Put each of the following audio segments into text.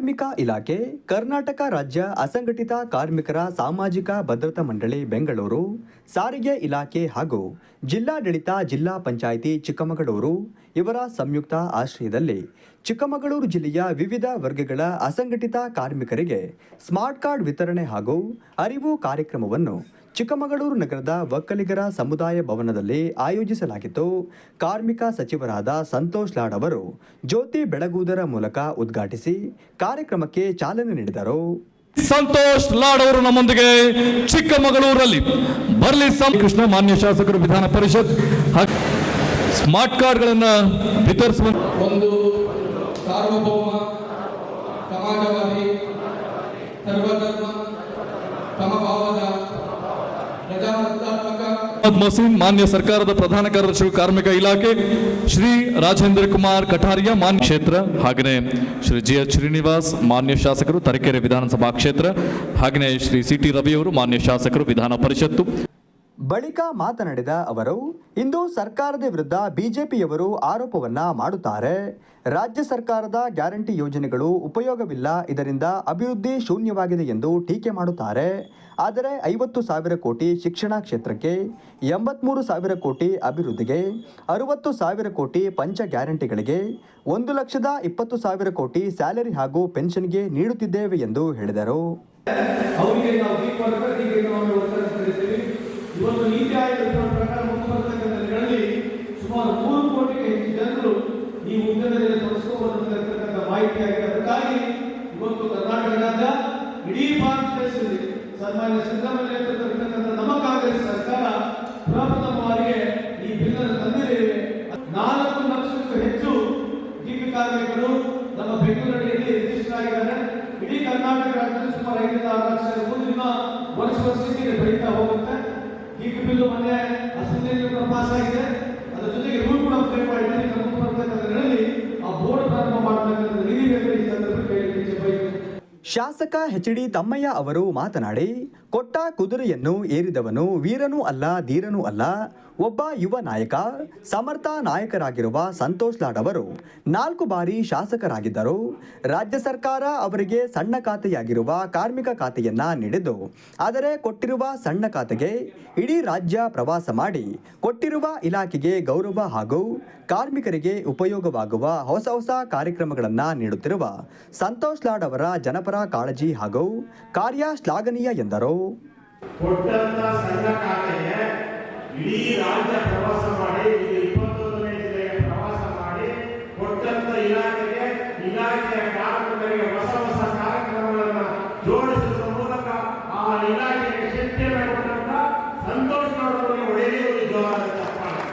ಕಾರ್ಮಿಕ ಇಲಾಖೆ, ಕರ್ನಾಟಕ ರಾಜ್ಯ ಅಸಂಘಟಿತ ಕಾರ್ಮಿಕರ ಸಾಮಾಜಿಕ ಭದ್ರತಾ ಮಂಡಳಿ, ಬೆಂಗಳೂರು, ಸಾರಿಗೆ ಇಲಾಖೆ ಹಾಗೂ ಜಿಲ್ಲಾಡಳಿತ, ಜಿಲ್ಲಾ ಪಂಚಾಯಿತಿ, ಚಿಕ್ಕಮಗಳೂರು ಇವರ ಸಂಯುಕ್ತ ಆಶ್ರಯದಲ್ಲಿ ಚಿಕ್ಕಮಗಳೂರು ಜಿಲ್ಲೆಯ ವಿವಿಧ ವರ್ಗಗಳ ಅಸಂಘಟಿತ ಕಾರ್ಮಿಕರಿಗೆ ಸ್ಮಾರ್ಟ್ ಕಾರ್ಡ್ ವಿತರಣೆ ಹಾಗೂ ಅರಿವು ಕಾರ್ಯಕ್ರಮವನ್ನು ಚಿಕ್ಕಮಗಳೂರು ನಗರದ ಒಕ್ಕಲಿಗರ ಸಮುದಾಯ ಭವನದಲ್ಲಿ ಆಯೋಜಿಸಲಾಗಿತ್ತು. ಕಾರ್ಮಿಕ ಸಚಿವರಾದ ಸಂತೋಷ್ ಲಾಡ್ ಅವರು ಜ್ಯೋತಿ ಬೆಳಗುವುದರ ಮೂಲಕ ಉದ್ಘಾಟಿಸಿ ಕಾರ್ಯಕ್ರಮಕ್ಕೆ ಚಾಲನೆ ನೀಡಿದರು. ಸಂತೋಷ್ ಲಾಡ್ ಅವರು ನಮ್ಮೊಂದಿಗೆ ಚಿಕ್ಕಮಗಳೂರಲ್ಲಿ ಬರಲಿ ಕೃಷ್ಣ ಮಾನ್ಯ ಶಾಸಕರು ವಿಧಾನ ಪರಿಷತ್ ಸ್ಮಾರ್ಟ್ ಕಾರ್ಡ್ಗಳನ್ನು ವಿತರಿಸುವ ಒಂದು ಸಾರ್ವಭೌಮ, ಸಮಾಜವಾದಿ, ಸರ್ವಧರ್ಮ, ಸಮಭಾವದ ಮಸೀನ್ ಮಾನ್ಯ ಸರ್ಕಾರದ ಪ್ರಧಾನ ಕಾರ್ಯದರ್ಶಿ ಕಾರ್ಮಿಕ ಇಲಾಖೆ, ಶ್ರೀ ರಾಜೇಂದ್ರ ಕುಮಾರ್ ಕಠಾರಿಯಾ ಮಾನ್ಯ ಕ್ಷೇತ್ರ, ಹಾಗೆಯೇ ಶ್ರೀ ಜಿ ಎಚ್ ಶ್ರೀನಿವಾಸ್, ಮಾನ್ಯ ಶಾಸಕರು ತರೀಕೆರೆ ವಿಧಾನಸಭಾ ಕ್ಷೇತ್ರ, ಹಾಗೆಯೇ ಶ್ರೀ ಸಿ ಟಿ ರವಿಯವರು ಮಾನ್ಯ ಶಾಸಕರು ವಿಧಾನ ಪರಿಷತ್ತು. ಬಳಿಕ ಮಾತನಾಡಿದ ಅವರು, ಇಂದು ಸರ್ಕಾರದ ವಿರುದ್ಧ ಬಿಜೆಪಿಯವರು ಆರೋಪವನ್ನ ಮಾಡುತ್ತಾರೆ. ರಾಜ್ಯ ಸರ್ಕಾರದ ಗ್ಯಾರಂಟಿ ಯೋಜನೆಗಳು ಉಪಯೋಗವಿಲ್ಲ, ಇದರಿಂದ ಅಭಿವೃದ್ಧಿ ಶೂನ್ಯವಾಗಿದೆ ಎಂದು ಟೀಕೆ ಮಾಡುತ್ತಾರೆ. ಆದರೆ ಐವತ್ತು ಸಾವಿರ ಕೋಟಿ ಶಿಕ್ಷಣ ಕ್ಷೇತ್ರಕ್ಕೆ, ಎಂಬತ್ಮೂರು ಸಾವಿರ ಕೋಟಿ ಅಭಿವೃದ್ಧಿಗೆ, ಅರುವತ್ತು ಸಾವಿರ ಕೋಟಿ ಪಂಚ ಗ್ಯಾರಂಟಿಗಳಿಗೆ, ಒಂದು ಲಕ್ಷದ ಇಪ್ಪತ್ತು ಸಾವಿರ ಕೋಟಿ ಸ್ಯಾಲರಿ ಹಾಗೂ ಪೆನ್ಷನ್ಗೆ ನೀಡುತ್ತಿದ್ದೇವೆ ಎಂದು ಹೇಳಿದರು. ಇವತ್ತು ನೀತಿ ಆಯೋಗದ ಪ್ರಕಾರ ಮುಂದೆ ಬರ್ತಕ್ಕಂಥ ದಿನಗಳಲ್ಲಿ ಸುಮಾರು ಮೂರು ಕೋಟಿಗೆ ಹೆಚ್ಚು ಜನರು ಈ ಉದ್ಯಮದಲ್ಲಿ ತೊಡಗಿಸಿಕೊಳ್ಳತಕ್ಕಂಥ ಮಾಹಿತಿ ಆಗಿದೆ ಅದಕ್ಕಾಗಿ ಇವತ್ತು ಕರ್ನಾಟಕದ ಇಡೀ ಭಾರತ ದೇಶದಲ್ಲಿ ಸನ್ಮಾನ್ಯ ಸಿದ್ದರಾಮಯ್ಯ ನೇತೃತ್ವದಲ್ಲಿರ್ತಕ್ಕಂಥ ನಮ್ಮ ಕಾಂಗ್ರೆಸ್ ಸರ್ಕಾರ ಪ್ರಪ್ರಥಮ ಬಾರಿಗೆ ಈ ಬಿಲ್ ಅನ್ನು ತಂದಿದ್ದೇವೆ ನಾಲ್ಕು ಲಕ್ಷಕ್ಕೂ ಹೆಚ್ಚು ಜೀವಿ ಕಾರ್ಮಿಕರು ನಮ್ಮ ಬೆಂಗಳೂರಿನಲ್ಲಿ ರಿಜಿಸ್ಟರ್ ಆಗಿದ್ದಾರೆ. ಇಡೀ ಕರ್ನಾಟಕ ರಾಜ್ಯದಲ್ಲಿ ಸುಮಾರು ಐದರಿಂದ ಆರು ಲಕ್ಷ ಮುಂದಿನ ವರ್ಷ ವರ್ಷಕ್ಕೆ ಬೆಳೀತಾ ಹೋಗುತ್ತೆ ಈಗ ಬಿಲ್ಲು ಮೊನ್ನೆ ಅಸೆಂಬ್ಲಿಯಲ್ಲಿ ಕೂಡ ಪಾಸ್ ಆಗಿದೆ. ಅದರ ಜೊತೆಗೆ ರೂಲ್ ಕೂಡ ಫ್ರೇಮ್ ಮಾಡಿದ್ದಾರೆ. ಮುಂದೆ ಬರ್ತಕ್ಕಂಥ ಆ ಬೋರ್ಡ್ ಪ್ರಾರಂಭ ನಿಧಿ ಬೇಕು ಈ ಬಯಸ್ತೇನೆ ಶಾಸಕ ಎಚ್ ಡಿ ತಮ್ಮಯ್ಯ ಅವರು ಮಾತನಾಡಿ ಕೊಟ್ಟ ಕುದುರೆಯನ್ನು ಏರಿದವನು ವೀರನೂ ಅಲ್ಲ, ಧೀರನೂ ಅಲ್ಲ. ಒಬ್ಬ ಯುವ ನಾಯಕ, ಸಮರ್ಥ ನಾಯಕರಾಗಿರುವ ಸಂತೋಷ್ ಲಾಡ್ ಅವರು ನಾಲ್ಕು ಬಾರಿ ಶಾಸಕರಾಗಿದ್ದರು. ರಾಜ್ಯ ಸರ್ಕಾರ ಅವರಿಗೆ ಸಣ್ಣ ಖಾತೆಯಾಗಿರುವ ಕಾರ್ಮಿಕ ಖಾತೆಯನ್ನ ನೀಡಿದ್ದು, ಆದರೆ ಕೊಟ್ಟಿರುವ ಸಣ್ಣ ಖಾತೆಗೆ ಇಡೀ ರಾಜ್ಯ ಪ್ರವಾಸ ಮಾಡಿ, ಕೊಟ್ಟಿರುವ ಇಲಾಖೆಗೆ ಗೌರವ ಹಾಗೂ ಕಾರ್ಮಿಕರಿಗೆ ಉಪಯೋಗವಾಗುವ ಹೊಸ ಹೊಸ ಕಾರ್ಯಕ್ರಮಗಳನ್ನು ನೀಡುತ್ತಿರುವ ಸಂತೋಷ್ ಲಾಡ್ ಅವರ ಜನಪರ ಕಾಳಜಿ ಹಾಗೂ ಕಾರ್ಯ ಶ್ಲಾಘನೀಯ ಎಂದರು. ಕೊಟ್ಟಂತ ಸಣ್ಣ ಖಾತೆಗೆ ಇಡೀ ರಾಜ್ಯ ಪ್ರವಾಸ ಮಾಡಿ ಈಗ ಇಪ್ಪತ್ತೊಂದನೇ ಪ್ರವಾಸ ಮಾಡಿ ಕೊಟ್ಟಂತ ಇಲಾಖೆಗೆ, ಇಲಾಖೆಯ ಹೊಸ ಹೊಸ ಕಾರ್ಯಕ್ರಮಗಳನ್ನು ಜೋಡಿಸುವ ಮೂಲಕ ಆ ಇಲಾಖೆಗೆ ಶಕ್ತಿಯನ್ನು ಕೊಟ್ಟಂತ ಸಂತೋಷ್ ಒಂದು ಜೋರಾದ ಚಪ್ಪಾಳೆ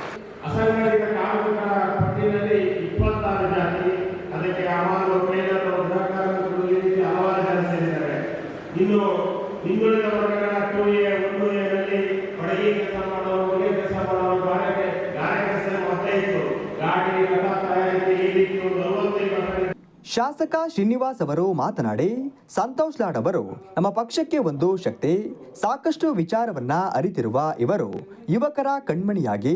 ಅಸಂಘಟಿತ ಇಪ್ಪತ್ತಾರು ಜಾತಿ, ಅದಕ್ಕೆ ಹಲವಾರು ಮೇಲರು ಗೃಹ ಹಲವಾರು ಹಿಂದುಳಿದ ವರ್ಗಗಳ ಟೂ ಎ ಒಂದು ಎನಲ್ಲಿ ಬಡಗಿ ಕೆಲಸ ಮಾಡೋರು ಹೊಲಿಗೆ ಕೆಲಸ ಮಾಡೋರು ಗಾರೆ ಗಾರೆ ಕೆಲಸ ಮೊದಲೇ ಇತ್ತು ಗಾಡಿ ರಥ ತಯಾರಿಕೆ ಈ ರೀತಿ ಒಂದು ಅರವತ್ತೈದು ಶಾಸಕ ಶ್ರೀನಿವಾಸ್ ಅವರು ಮಾತನಾಡಿ ಸಂತೋಷ್ ಲಾಡ್ ಅವರು ನಮ್ಮ ಪಕ್ಷಕ್ಕೆ ಒಂದು ಶಕ್ತಿ ಸಾಕಷ್ಟು ವಿಚಾರವನ್ನ ಅರಿತಿರುವ ಇವರು ಯುವಕರ ಕಣ್ಮಣಿಯಾಗಿ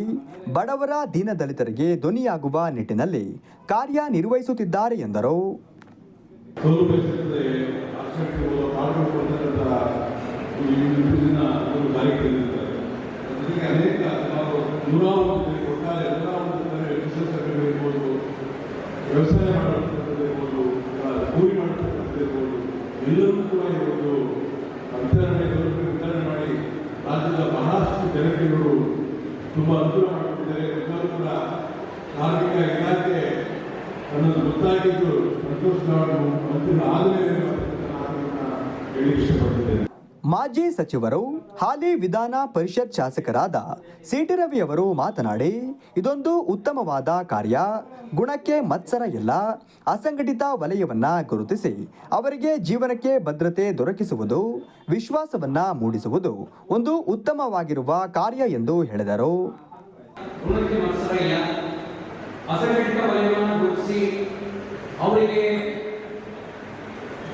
ಬಡವರ ದೀನದಲಿತರಿಗೆ ಧ್ವನಿಯಾಗುವ ನಿಟ್ಟಿನಲ್ಲಿ ಕಾರ್ಯನಿರ್ವಹಿಸುತ್ತಿದ್ದಾರೆ ಎಂದರು. ಆಸಕ್ತಿಗಳು ಮಾಡಬೇಕು ಅಂತಕ್ಕಂಥ ಒಂದು ಇಂದಿನ ಒಂದು ಕಾರ್ಯಕ್ರಮವಿರುತ್ತದೆ ಜೊತೆಗೆ ಅನೇಕ ನಾವು ನೂರಾರು ಜನರಿಗೆ ಒಟ್ಟಾರೆ ನೂರಾರು ಕೃಷಿ ಇರ್ಬೋದು ವ್ಯವಸಾಯ ಮಾಡತಕ್ಕಂಥದ್ದು ಇರ್ಬೋದು ಆ, ಕೂಲಿ ಮಾಡತಕ್ಕಂಥದ್ದು ಎಲ್ಲರೂ ಕೂಡ ಈ ಒಂದು ವಿತರಣೆ ವಿತರಣೆ ಮಾಡಿ ರಾಜ್ಯದ ಬಹಳಷ್ಟು ಜನತೆಗಳು ತುಂಬ ಅನುಕೂಲ ಮಾಡಿಕೊಟ್ಟಿದ್ದಾರೆ. ಎಲ್ಲರೂ ಕೂಡ ಇಲಾಖೆ ಅನ್ನೋದು ಗೊತ್ತಾಗಿದ್ದು ಸಂತೋಷ ಮಂತ್ರಿ ಆಗಲೇ ಮಾಜಿ ಸಚಿವರು ಹಾಲಿ ವಿಧಾನ ಪರಿಷತ್ ಶಾಸಕರಾದ ಸಿಟಿ ರವಿ ಅವರು ಮಾತನಾಡಿ ಇದೊಂದು ಉತ್ತಮವಾದ ಕಾರ್ಯ. ಗುಣಕ್ಕೆ ಮತ್ಸರ ಇಲ್ಲ. ಅಸಂಘಟಿತ ವಲಯವನ್ನ ಗುರುತಿಸಿ ಅವರಿಗೆ ಜೀವನಕ್ಕೆ ಭದ್ರತೆ ದೊರಕಿಸುವುದು ವಿಶ್ವಾಸವನ್ನ ಮೂಡಿಸುವುದು ಒಂದು ಉತ್ತಮವಾಗಿರುವ ಕಾರ್ಯ ಎಂದು ಹೇಳಿದರು. ಅವರಿಗೆ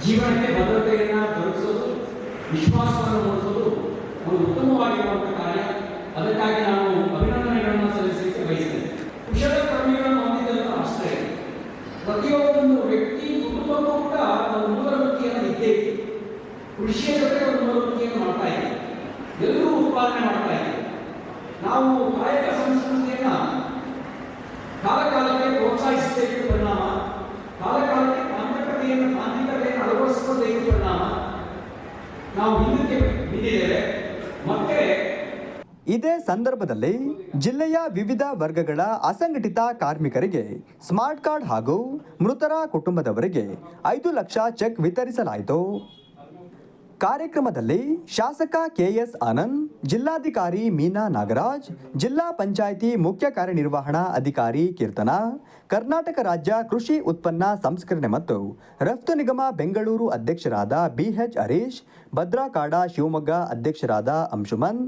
ಜೀವನಕ್ಕೆ ಭದ್ರತೆಯನ್ನು ವಿಶ್ವಾಸವನ್ನು ಮೂಡಿಸೋದು ಒಂದು ಉತ್ತಮವಾಗಿ ಕಾರ್ಯ. ಅದಕ್ಕಾಗಿ ನಾನು ಅಭಿನಂದನೆಗಳನ್ನು ಸಲ್ಲಿಸಲಿಕ್ಕೆ ಬಯಸ್ತೇನೆ. ಕುಶಲಕರ್ಮಿಗಳನ್ನು ಹೊಂದಿದ್ದಂಥ ಅಷ್ಟೇ ಪ್ರತಿಯೊಬ್ಬೊಂದು ವ್ಯಕ್ತಿ ಕುಟುಂಬಕ್ಕೂ ಕೂಡ ಒಂದು ಕೃಷಿಯ ಜೊತೆ ಒಂದು ಮರುವೃತ್ತಿಯನ್ನು ಮಾಡ್ತಾ ಇದೆ ಎಲ್ಲರೂ ಉತ್ಪಾದನೆ ಮಾಡ್ತಾ ಇದೆ ನಾವು ಕಾಯಕ ಸಂಸ್ಕೃತಿಯನ್ನ ಇದೇ ಸಂದರ್ಭದಲ್ಲಿ ಜಿಲ್ಲೆಯ ವಿವಿಧ ವರ್ಗಗಳ ಅಸಂಘಟಿತ ಕಾರ್ಮಿಕರಿಗೆ ಸ್ಮಾರ್ಟ್ ಕಾರ್ಡ್ ಹಾಗೂ ಮೃತರ ಕುಟುಂಬದವರಿಗೆ ಐದು ಲಕ್ಷ ಚೆಕ್ ವಿತರಿಸಲಾಯಿತು. ಕಾರ್ಯಕ್ರಮದಲ್ಲಿ ಶಾಸಕ ಕೆಎಸ್ ಆನಂದ್, ಜಿಲ್ಲಾಧಿಕಾರಿ ಮೀನಾ ನಾಗರಾಜ್, ಜಿಲ್ಲಾ ಪಂಚಾಯಿತಿ ಮುಖ್ಯ ಕಾರ್ಯನಿರ್ವಹಣಾ ಅಧಿಕಾರಿ ಕೀರ್ತನ, ಕರ್ನಾಟಕ ರಾಜ್ಯ ಕೃಷಿ ಉತ್ಪನ್ನ ಸಂಸ್ಕರಣೆ ಮತ್ತು ರಫ್ತು ನಿಗಮ ಬೆಂಗಳೂರು ಅಧ್ಯಕ್ಷರಾದ ಬಿಎಚ್ ಹರೀಶ್, ಭದ್ರಾಕಾಡ ಶಿವಮೊಗ್ಗ ಅಧ್ಯಕ್ಷರಾದ ಅಂಶುಮನ್,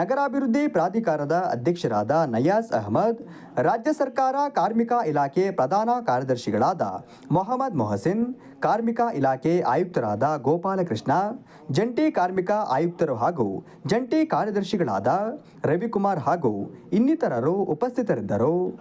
ನಗರಾಭಿವೃದ್ಧಿ ಪ್ರಾಧಿಕಾರದ ಅಧ್ಯಕ್ಷರಾದ ನಯಾಜ್ ಅಹಮದ್, ರಾಜ್ಯ ಸರ್ಕಾರ ಕಾರ್ಮಿಕ ಇಲಾಖೆ ಪ್ರಧಾನ ಕಾರ್ಯದರ್ಶಿಗಳಾದ ಮೊಹಮ್ಮದ್ ಮೊಹಸಿನ್, ಕಾರ್ಮಿಕ ಇಲಾಖೆ ಆಯುಕ್ತರಾದ ಗೋಪಾಲಕೃಷ್ಣ ಜಂಟಿ ಕಾರ್ಮಿಕ ಆಯುಕ್ತರು ಹಾಗೂ ಜಂಟಿ ಕಾರ್ಯದರ್ಶಿಗಳಾದ ರವಿಕುಮಾರ್ ಹಾಗೂ ಇನ್ನಿತರರು ಉಪಸ್ಥಿತರಿದ್ದರು.